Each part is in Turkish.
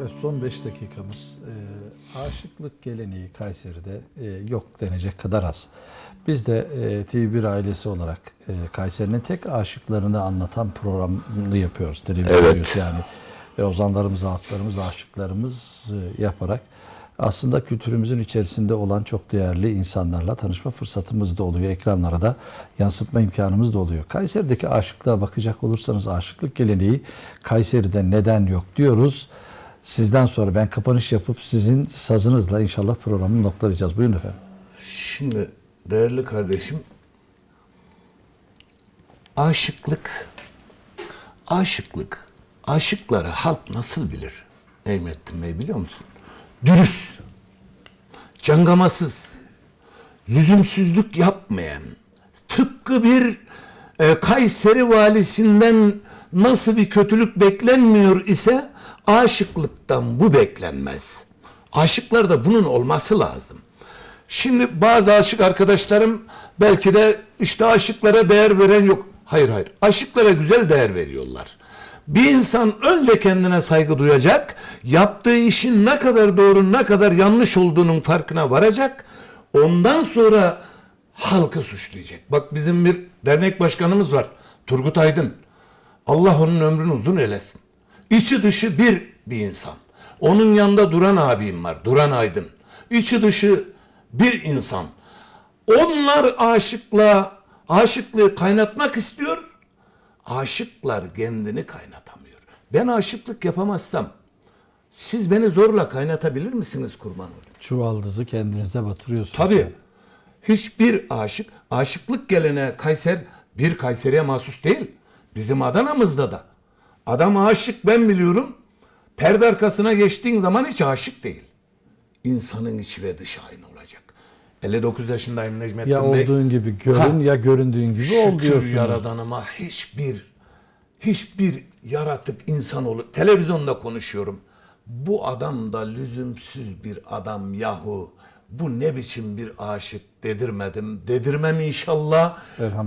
Evet, son 5 dakikamız. E, aşıklık geleneği Kayseri'de e, yok denecek kadar az. Biz de e, TV1 ailesi olarak e, Kayseri'nin tek aşıklarını anlatan programını yapıyoruz. Televizyon Evet. yani e, ozanlarımız, atlarımız, aşıklarımız e, yaparak aslında kültürümüzün içerisinde olan çok değerli insanlarla tanışma fırsatımız da oluyor. Ekranlara da yansıtma imkanımız da oluyor. Kayseri'deki aşıklığa bakacak olursanız aşıklık geleneği Kayseri'de neden yok diyoruz. Sizden sonra ben kapanış yapıp sizin sazınızla inşallah programı noktalayacağız. Buyurun efendim. Şimdi değerli kardeşim aşıklık aşıklık aşıkları halk nasıl bilir? Neymettin Bey biliyor musun? Dürüst, cangamasız, lüzumsuzluk yapmayan, tıpkı bir e, Kayseri valisinden nasıl bir kötülük beklenmiyor ise aşıklıktan bu beklenmez. Aşıklarda bunun olması lazım. Şimdi bazı aşık arkadaşlarım belki de işte aşıklara değer veren yok. Hayır hayır. Aşıklara güzel değer veriyorlar. Bir insan önce kendine saygı duyacak, yaptığı işin ne kadar doğru ne kadar yanlış olduğunun farkına varacak. Ondan sonra halkı suçlayacak. Bak bizim bir dernek başkanımız var. Turgut Aydın. Allah onun ömrünü uzun eylesin. İçi dışı bir bir insan. Onun yanında Duran abim var. Duran Aydın. İçi dışı bir insan. Onlar aşıkla aşıklığı kaynatmak istiyor. Aşıklar kendini kaynatamıyor. Ben aşıklık yapamazsam siz beni zorla kaynatabilir misiniz kurban olayım? Çuvaldızı kendinize batırıyorsunuz. Tabii. Hiçbir aşık, aşıklık geleneği Kayser, bir Kayseri'ye mahsus değil. Bizim Adana'mızda da. Adam aşık ben biliyorum. Perde arkasına geçtiğin zaman hiç aşık değil. İnsanın içi ve dışı aynı olacak. 59 yaşındayım Necmettin Ya Bey. olduğun gibi görün Ha. ya göründüğün gibi ol Şükür diyorsunuz. yaradanıma hiçbir hiçbir yaratık insanoğlu televizyonda konuşuyorum. Bu adam da lüzumsuz bir adam yahu. Bu ne biçim bir aşık dedirmedim. Dedirmem inşallah.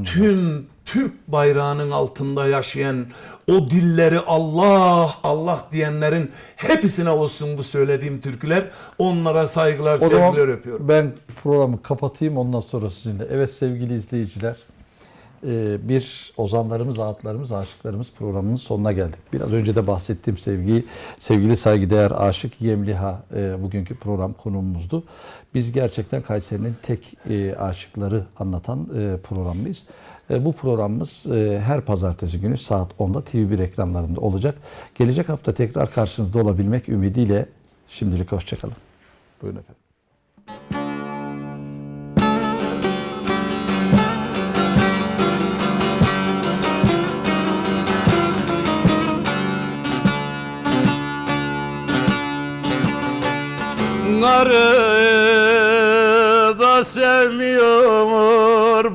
Tüm Türk bayrağının altında yaşayan o dilleri Allah Allah diyenlerin hepsine olsun bu söylediğim türküler. Onlara saygılar, O sevgiler öpüyorum. ben programı kapatayım ondan sonra sizinle. Evet sevgili izleyiciler bir ozanlarımız, ağıtlarımız, aşıklarımız programının sonuna geldik. Biraz önce de bahsettiğim sevgi, sevgili saygıdeğer aşık Yemliha e, bugünkü program konuğumuzdu. Biz gerçekten Kayseri'nin tek e, aşıkları anlatan e, programıyız. E, bu programımız her pazartesi günü saat 10'da TV1 ekranlarında olacak. Gelecek hafta tekrar karşınızda olabilmek ümidiyle şimdilik hoşçakalın. Buyurun efendim. Narı da sevmiyor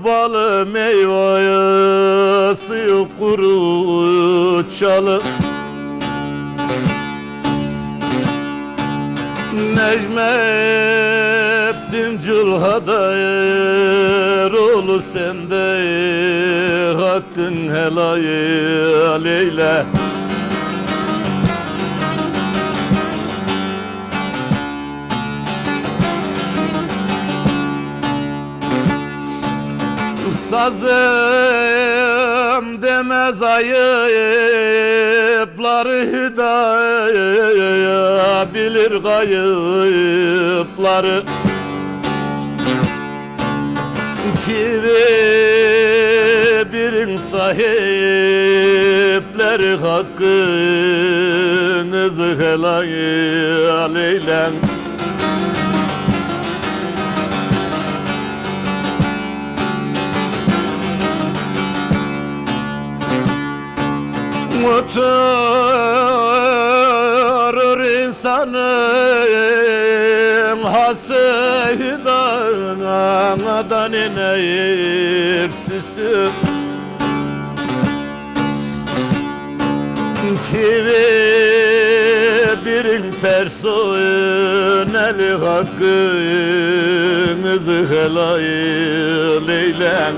balı meyveyi suyu kuru çalı. Necmettin Cülhadayır oğlu sende hakkın helal eyle Sazım demez ayıpları hüdaya bilir kayıpları. Kibirin sahipleri hakkınızı helal eylen Oturur insanın hasıdan iner süsü Kimi birin personeli hakkınızı helal eylen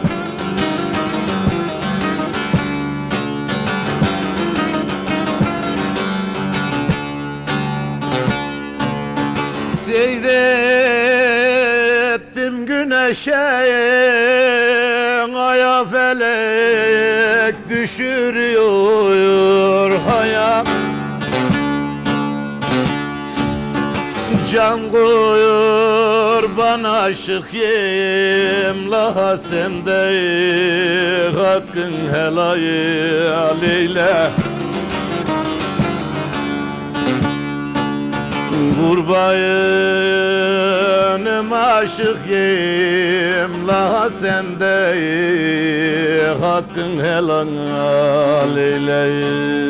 güneşe Aya felek düşürüyor hayat Can koyur bana aşıkım La sende hakkın helal eyle Kurbanım aşıkım La sende hakkın helal eyle